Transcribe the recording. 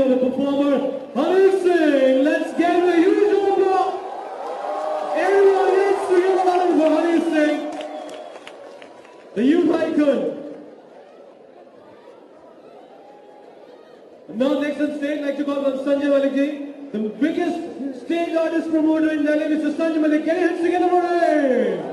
of the performer, Hanif Singh. Let's give the a huge applause. Everyone, let's give a round for Hanif Singh, the youth icon. Now next on stage, I'd like to welcome Sanjay Malik ji, the biggest stage artist promoter in Delhi, Mr. Sanjay Malik. Get your hands together for him.